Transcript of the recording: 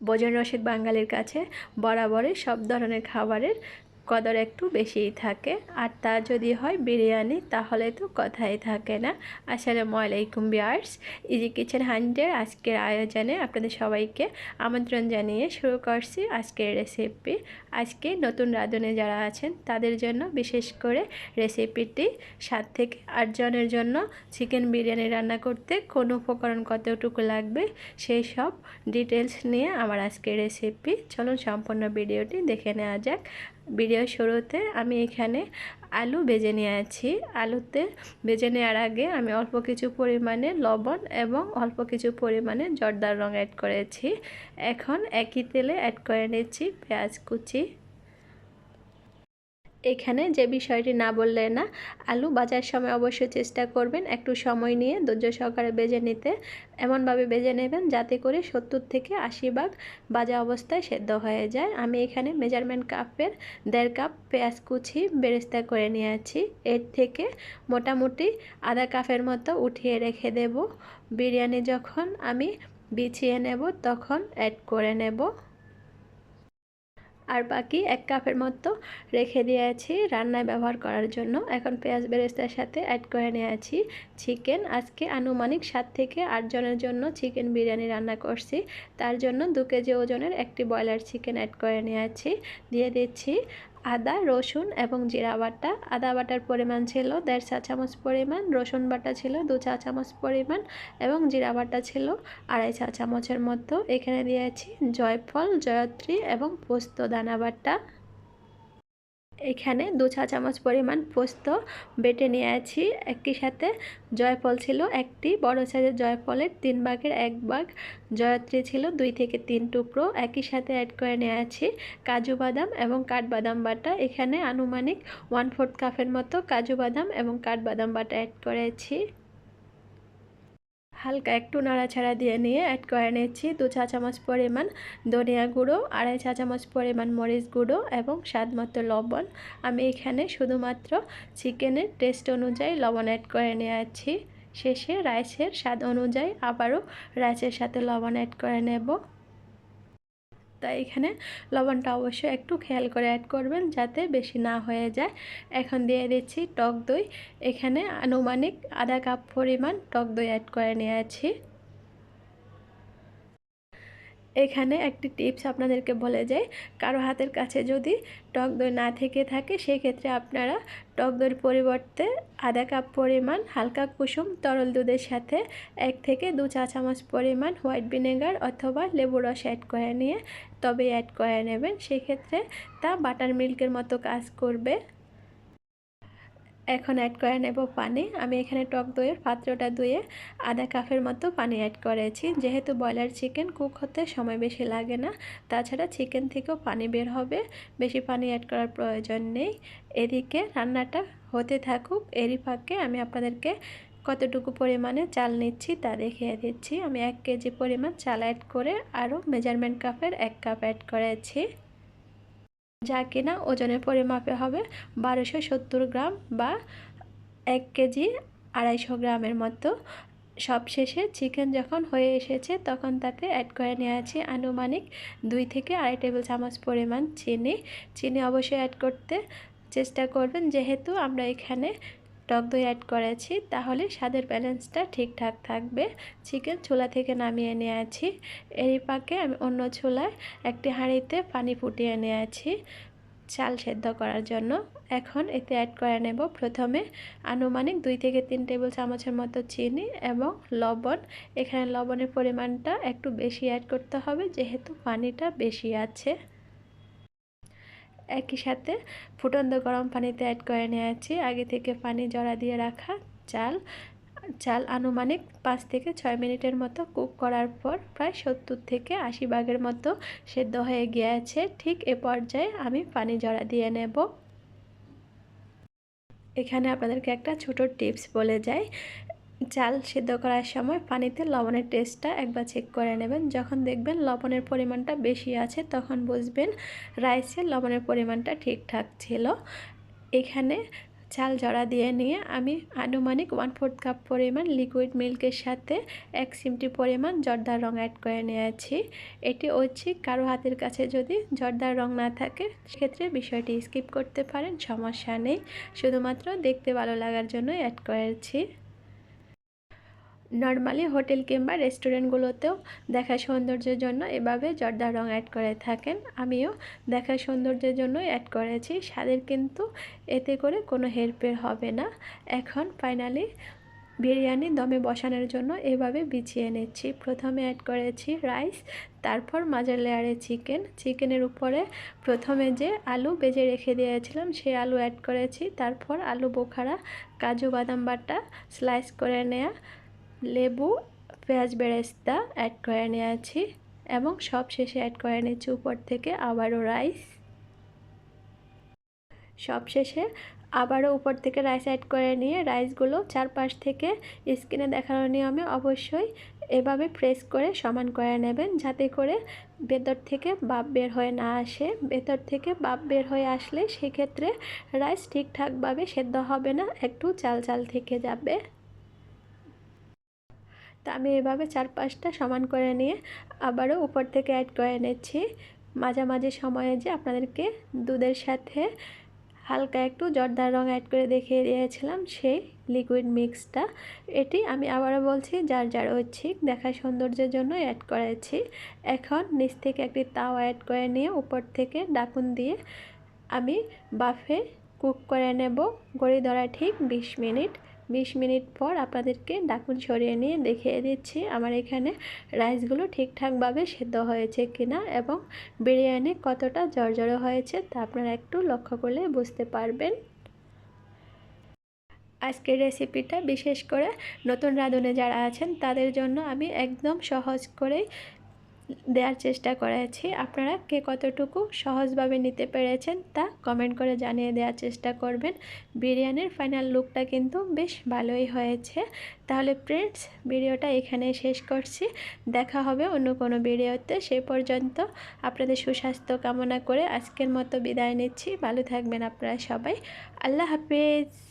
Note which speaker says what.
Speaker 1: ভোজন রসিক বাঙালির কাছে বরাবরই সব ধরনের খাবারের কদর একটু বেশিই থাকে। আর তা যদি হয় বিরিয়ানি, তাহলে তো কথাই থাকে না। আসসালামু আলাইকুম বিয়ার্স ইজি কিচেন হান্ডের আজকের আয়োজনে আপনাদের সবাইকে আমন্ত্রণ জানিয়ে শুরু করছি আজকের রেসিপি আজকে নতুন রাঁধুনে যারা আছেন, তাদের জন্য বিশেষ করে রেসিপিটি সাত থেকে আটজনের জন্য চিকেন বিরিয়ানি রান্না করতে কোন উপকরণ কতটুকু লাগবে, সেই সব ডিটেলস নিয়ে আমার আজকের রেসিপি চলুন সম্পূর্ণ ভিডিওটি দেখে নেওয়া যাক। ভিডিও শুরুতে আমি এখানে আলু ভেজে নিয়ে আছি আলুতে ভেজে নেওয়ার আগে আমি অল্প কিছু পরিমাণে লবণ এবং অল্প কিছু পরিমাণে জর্দার রং অ্যাড করেছি। এখন একই তেলে অ্যাড করে নিচ্ছি পেঁয়াজ কুচি। এখানে যে বিষয়টি না বললে না, আলু বাজার সময় অবশ্যই চেষ্টা করবেন একটু সময় নিয়ে ধৈর্য সহকারে বেজে নিতে। এমনভাবে বেজে নেবেন যাতে করে সত্তর থেকে আশি ভাগ বাজা অবস্থায় সেদ্ধ হয়ে যায়। আমি এখানে মেজারমেন্ট কাপের দেড় কাপ পেঁয়াজ কুচি বেরেস্তা করে নিয়েছি। এর থেকে মোটামুটি আধা কাপের মতো উঠিয়ে রেখে দেব। বিরিয়ানি যখন আমি বিছিয়ে নেব তখন অ্যাড করে নেব। আর বাকি এক কাপের মতো রেখে দিয়েছি রান্নায় ব্যবহার করার জন্য। এখন পেঁয়াজ বেরেস্তার সাথে অ্যাড করে নিয়েছি চিকেন আজকে আনুমানিক সাত থেকে আটজনের জন্য চিকেন বিরিয়ানি রান্না করছি। তার জন্য দু কেজি ওজনের একটি ব্রয়লার চিকেন অ্যাড করে নিয়েছি দিয়ে দিচ্ছি আদা, রসুন এবং জিরা বাটা। আদা বাটার পরিমাণ ছিল দেড় চা চামচ পরিমাণ, রসুন বাটা ছিল দু চা চামচ পরিমাণ এবং জিরা বাটা ছিল আড়াই চা চামচের মতো। এখানে দিয়েছি জয়ফল, জয়ত্রী এবং পোস্ত দানা বাটা। এখানে দু চা চামচ পরিমাণ পোস্ত বেটে নিয়ে আছি একই সাথে জয়ফল ছিল একটি, বড় সাইজের জয়ফলের তিন ভাগের এক ভাগ। জয়ত্রী ছিল দুই থেকে তিন টুকরো। একই সাথে অ্যাড করে নিয়ে আছি কাজু বাদাম এবং কাঠবাদাম বাটা। এখানে আনুমানিক ওয়ান ফোর্থ কাপের মতো কাজু বাদাম এবং কাঠবাদাম বাটা অ্যাড করেছি। হালকা একটু নাড়াছাড়া দিয়ে নিয়ে অ্যাড করে নিচ্ছি। দু চা চামচ পরিমাণ ধনিয়া গুঁড়ো, আড়াই চা চামচ পরিমাণ মরিচ গুঁড়ো এবং স্বাদ মতো লবণ। আমি এখানে শুধুমাত্র চিকেনের টেস্ট অনুযায়ী লবণ অ্যাড করে নিয়েছি। শেষে রাইসের স্বাদ অনুযায়ী আবারও রাইসের সাথে লবণ অ্যাড করে নেব। তাই এখানে লবণটা অবশ্যই একটু খেয়াল করে অ্যাড করবেন যাতে বেশি না হয়ে যায়। এখন দিয়ে দিচ্ছি টক দই। এখানে আনুমানিক আধা কাপ পরিমাণ টক দই অ্যাড করে নিয়েছি। এখানে একটি টিপস আপনাদেরকে বলে যাই, কারও হাতের কাছে যদি টক দই না থেকে থাকে, সেক্ষেত্রে আপনারা টক দইয়ের পরিবর্তে আধা কাপ পরিমাণ হালকা কুসুম তরল দুধের সাথে এক থেকে দু চা চামচ পরিমাণ হোয়াইট ভিনেগার অথবা লেবু রস অ্যাড করে নিয়ে তবে অ্যাড করে নেবেন। সেক্ষেত্রে তা বাটার মিল্কের মতো কাজ করবে। এখন অ্যাড করে নেব পানি। আমি এখানে টক দইয়ের পাত্রটা ধুয়ে আধা কাপের মতো পানি অ্যাড করেছি। যেহেতু ব্রয়লার চিকেন কুক হতে সময় বেশি লাগে না, তাছাড়া চিকেন থেকেও পানি বের হবে। বেশি পানি অ্যাড করার প্রয়োজন নেই। এদিকে রান্নাটা হতে থাকুক, এরই ফাঁকে আমি আপনাদেরকে কতটুকু পরিমাণে চাল নিচ্ছি তা দেখিয়ে দিচ্ছি। আমি এক কেজি পরিমাণ চাল অ্যাড করে আরও মেজারমেন্ট কাপের এক কাপ অ্যাড করেছি। যা কিনা ওজনের পরিমাপে হবে বারোশো সত্তর গ্রাম বা এক কেজি আড়াইশো গ্রামের মতো। সবশেষে চিকেন যখন হয়ে এসেছে তখন তাতে অ্যাড করে নিয়েছি আনুমানিক দুই থেকে আড়াই টেবিল চামচ পরিমাণ চিনি। চিনি অবশ্যই অ্যাড করতে চেষ্টা করবেন, যেহেতু আমরা এখানে টক দই অ্যাড করেছি, তাহলে স্বাদের ব্যালেন্সটা ঠিকঠাক থাকবে। চিকেন ছোলা থেকে নামিয়ে নিয়েছি। এরই পাকে আমি অন্য চুলায় একটি হাঁড়িতে পানি ফুটিয়ে নিয়েছি চাল সেদ্ধ করার জন্য। এখন এতে অ্যাড করে নেব প্রথমে আনুমানিক দুই থেকে তিন টেবিল চামচের মতো চিনি এবং লবণ। এখানে লবণের পরিমাণটা একটু বেশি অ্যাড করতে হবে, যেহেতু পানিটা বেশি আছে। একই সাথে ফুটন্ত গরম পানিতে অ্যাড করে নিয়েছি। আগে থেকে পানি জড়া দিয়ে রাখা চাল। চাল আনুমানিক পাঁচ থেকে ছয় মিনিটের মতো কুক করার পর প্রায় সত্তর থেকে আশি ভাগের মতো সেদ্ধ হয়ে গিয়েছে। ঠিক এ পর্যায়ে আমি পানি জড়া দিয়ে নেব। এখানে আপনাদেরকে একটা ছোট টিপস বলে যাই। চাল সিদ্ধ করার সময় পানিতে লবণের টেস্টটা একবার চেক করে নেবেন। যখন দেখবেন লবণের পরিমাণটা বেশি আছে, তখন বুঝবেন রাইসের লবণের পরিমাণটা ঠিকঠাক ছিল। এখানে চাল জড়া দিয়ে নিয়ে আমি আনুমানিক ওয়ান ফোর্থ কাপ পরিমাণ লিকুইড মিল্কের সাথে এক সিমটি পরিমাণ জর্দার রং অ্যাড করে নিয়েছি। এটি ঐচ্ছিক, কারও হাতের কাছে যদি জর্দার রং না থাকে, সেক্ষেত্রে বিষয়টি স্কিপ করতে পারেন, সমস্যা নেই। শুধুমাত্র দেখতে ভালো লাগার জন্য অ্যাড করেছি। নর্মালি হোটেল কিংবা রেস্টুরেন্টগুলোতেও দেখা সৌন্দর্যের জন্য এভাবে জর্দা রং অ্যাড করে থাকেন। আমিও দেখা সৌন্দর্যের জন্য অ্যাড করেছি। স্বাদের কিন্তু এতে করে কোনো হেরফের হবে না। এখন ফাইনালি বিরিয়ানি দমে বসানোর জন্য এভাবে বিছিয়ে নিচ্ছি। প্রথমে অ্যাড করেছি রাইস তারপর মাঝের লেয়ারে চিকেন চিকেনের উপরে প্রথমে যে আলু বেজে রেখে দিয়েছিলাম সেই আলু অ্যাড করেছি। তারপর আলু বোখারা, কাজু বাদাম বাটা স্লাইস করে নেওয়া লেবু, পেঁয়াজ বেরেস্তা অ্যাড করে নিয়েছি এবং সব শেষে অ্যাড করে নিয়েছি উপর থেকে আবারও রাইস সব শেষে আবারও উপর থেকে রাইস অ্যাড করে নিয়ে রাইসগুলো চারপাশ থেকে স্কিনে দেখানোর নিয়মে অবশ্যই এভাবে প্রেস করে সমান করে নেবেন যাতে করে ভেতর থেকে বাপ বের হয়ে না আসে। ভেতর থেকে বাপ বের হয়ে আসলে সেক্ষেত্রে রাইস ঠিকঠাকভাবে সেদ্ধ হবে না, একটু চাল চাল থেকে যাবে। তা আমি এভাবে চার পাঁচটা সমান করে নিয়ে আবারও উপর থেকে অ্যাড করে নিচ্ছি মাঝামাঝি সময়ে যে আপনাদেরকে দুধের সাথে হালকা একটু জর্দার রং অ্যাড করে দেখিয়ে দিয়েছিলাম, সেই লিকুইড মিক্সটা এটি আমি আবারও বলছি, যার যার ঐচ্ছিক দেখা সৌন্দর্যের জন্য অ্যাড করেছি। এখন নিচ থেকে একটি তাও অ্যাড করে নিয়ে উপর থেকে ডাকুন দিয়ে আমি বাফে কুক করে নেব। গড়ি ধরা ঠিক বিশ মিনিট। বিশ মিনিট পর আপনাদেরকে ডাকুন সরিয়ে নিয়ে দেখিয়ে দিচ্ছি আমার এখানে রাইসগুলো ঠিকঠাকভাবে সেদ্ধ হয়েছে কিনা এবং বিরিয়ানি কতটা জর্জরে হয়েছে তা আপনারা একটু লক্ষ্য করলে বুঝতে পারবেন। আজকের রেসিপিটা বিশেষ করে নতুন রাঁধুনে যারা আছেন তাদের জন্য আমি একদম সহজ করেই দেওয়ার চেষ্টা করেছি। আপনারা কে কতটুকু সহজভাবে নিতে পেরেছেন তা কমেন্ট করে জানিয়ে দেওয়ার চেষ্টা করবেন। বিরিয়ানির ফাইনাল লুকটা কিন্তু বেশ ভালোই হয়েছে। তাহলে ফ্রেন্ডস ভিডিওটা এখানে শেষ করছি। দেখা হবে অন্য কোনো ভিডিওতে। সে পর্যন্ত আপনাদের সুস্বাস্থ্য কামনা করে আজকের মতো বিদায় নিচ্ছি। ভালো থাকবেন আপনারা সবাই। আল্লাহ হাফিজ।